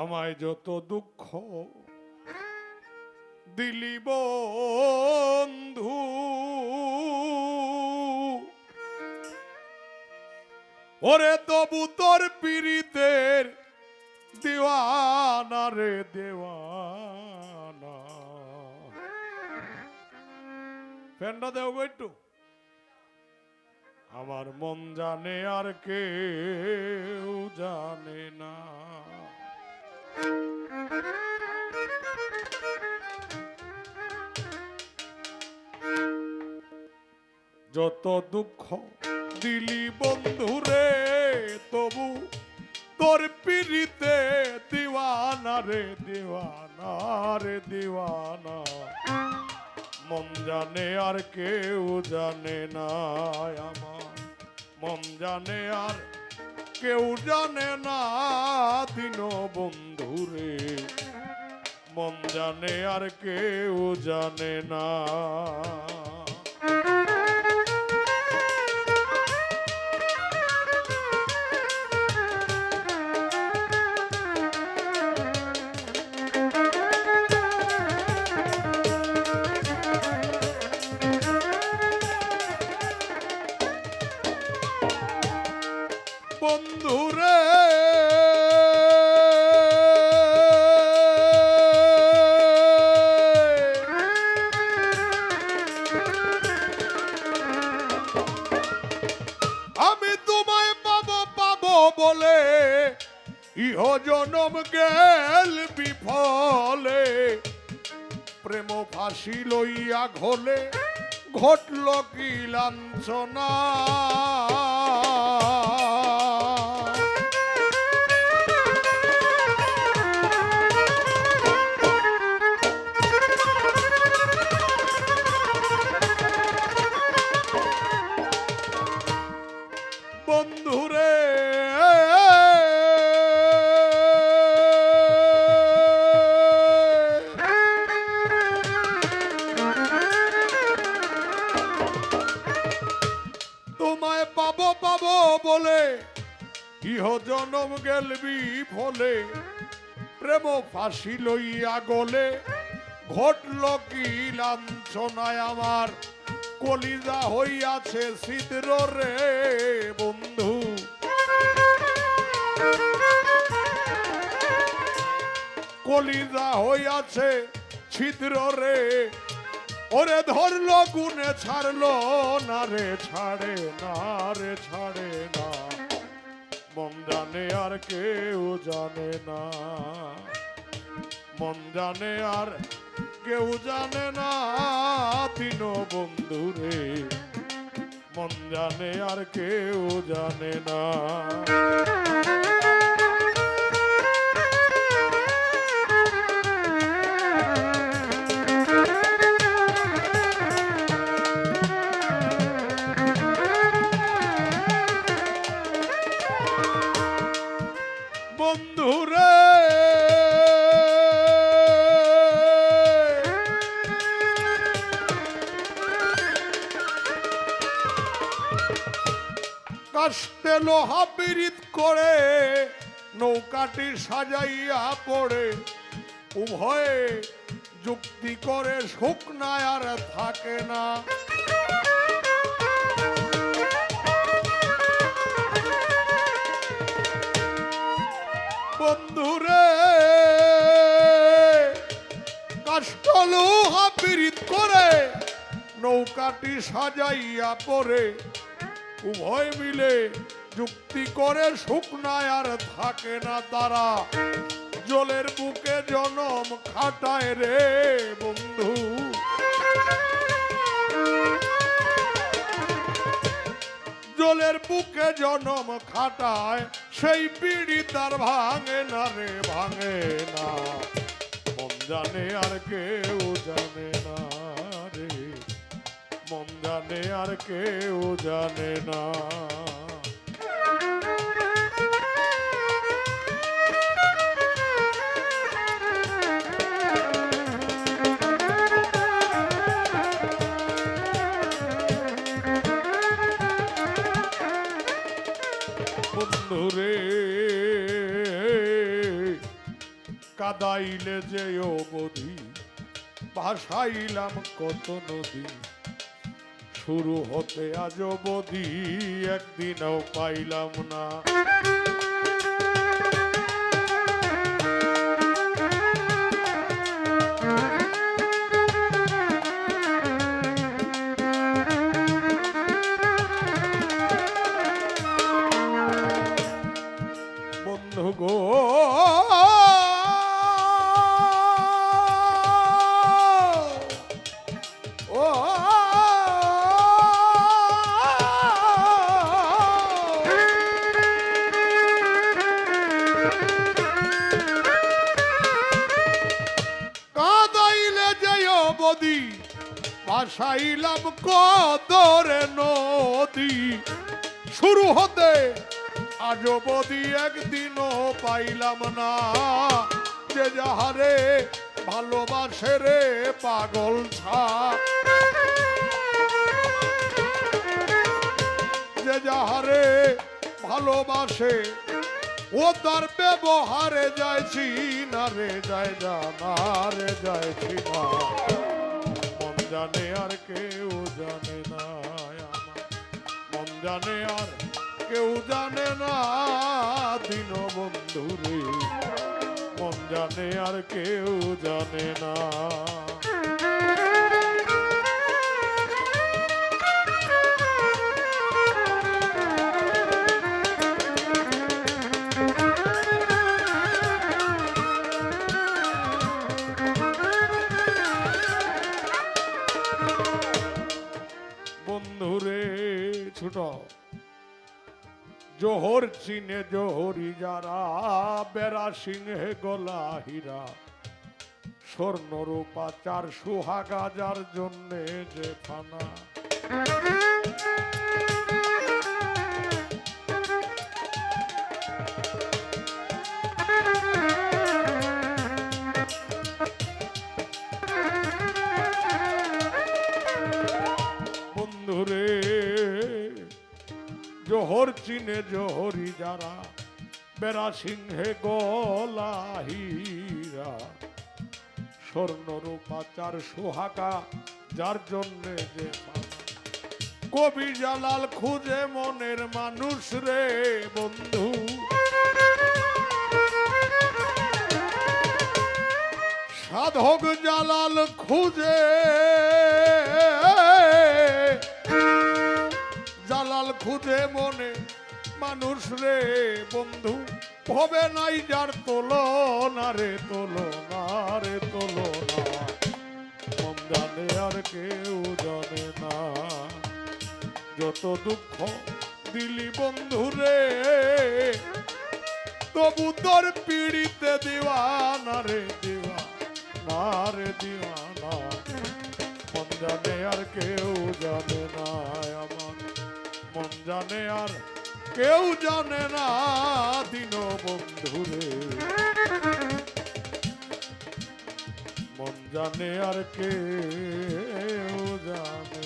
আমায় যত দুঃখ দিলি বন্ধু, ওরে তবু তোর পীড়িতের দিওয়ানা রে দেওয়ানা। ফ্যানটা দেও গো একটু। আমার মন জানে আর কেউ জানে না। যত দুঃখ দিলি বন্ধুরে, তবু তোর পিড়িতে দিওয়ানা রে দিওয়ানা রে, দিওয়ানা। মন জানে আর কেউ জানে না আমার। মন জানে আর কেউ জানে না দিন বন্ধুরে মন জানে আর কেউ জানে না। প্রেম ফাঁসি লইয়া ঘোলে ঘটল কি লাঞ্ছনা? পাবো বলে ইহ জনম গেলবি ফলে। প্রেম ফাঁসি লইয়া গলে, ঘটল কি লাঞ্ছনায় আমার। কলিজা হইয়াছে সিদ্র রে বন্ধু। কলিজা হইয়াছে ছিদ্র রে ওরে ধরলো গুনে ছাড়লো না রে, ছাড়ে না রে, ছাড়ে না। মন জানে আর কেউ জানে না। মন জানে আর কেউ জানে না তিন বন্ধু রে। মন জানে আর কেউ জানে না। বন্ধু রে কাস্তে লোহা বিরিত করে নৌকাটি সাজাইয়া পড়ে। উভয়ে যুক্তি করে শুকনায় আর থাকে না। বন্ধুরে। কাষ্টলু হাপিরিত করে, নৌকাটি সাজাইয়া পরে, উভয় মিলে যুক্তি করে শুকনায় আর থাকে না তারা। জলের বুকে জনম খাটায় রে বন্ধু। জলের বুকে জনম খাটায় সেই পিড়ি তার ভাঙে না রে, ভাঙে না। মন জানে আর কেউ জানে না রে। মন জানে আর কেউ জানে না। কাদাইলে যে অবধি ভাসাইলাম কত নদী। শুরু হতে আজ অবধি একদিনও পাইলাম না। ভাসাইলাম কদরে নদী। শুরু হতে আজ অবধি একদিনও পাইলাম না। যে যাহারে ভালোবাসে রে পাগল ছা। যে যাহারে ভালোবাসে, ও তার ব্যবহারে যাইছি না রে, যায় না রে যাইছি না জানে আর কেউ জানে না মন জানে আর কেউ জানে না দিন বন্ধু রে মন জানে আর কেউ জানে না। জোহর চিনে জোহরি যারা, বেড়া সিংহে গলা হীরা স্বর্ণ রূপা চার সুহাগা যার জন্যে যে ফানা। জোহর চিনে জোহরি যারা, বেড়া সিংহে গলা হীরা স্বর্ণ রূপা চার সোহাগা, যার জন্যে যে কবি জালাল খুঁজে মনের মানুষ রে বন্ধু। সাধক জালাল খুঁজে জালাল খুঁজে মানুষ রে বন্ধু হবে নাই যার তোলো না রে তোলো না রে তোলো না আর কেউ জানে না। যত দুঃখ দিলি বন্ধু রে, তবু তোর পিড়িতে দিওয়ানা রে দিওয়া না রে, দিওয়ানা। মন জানে আর কেউ জানে না আমার। মন জানে আর কেউ জানে না দিন বন্ধুরে। মন জানে আর কেউ জানে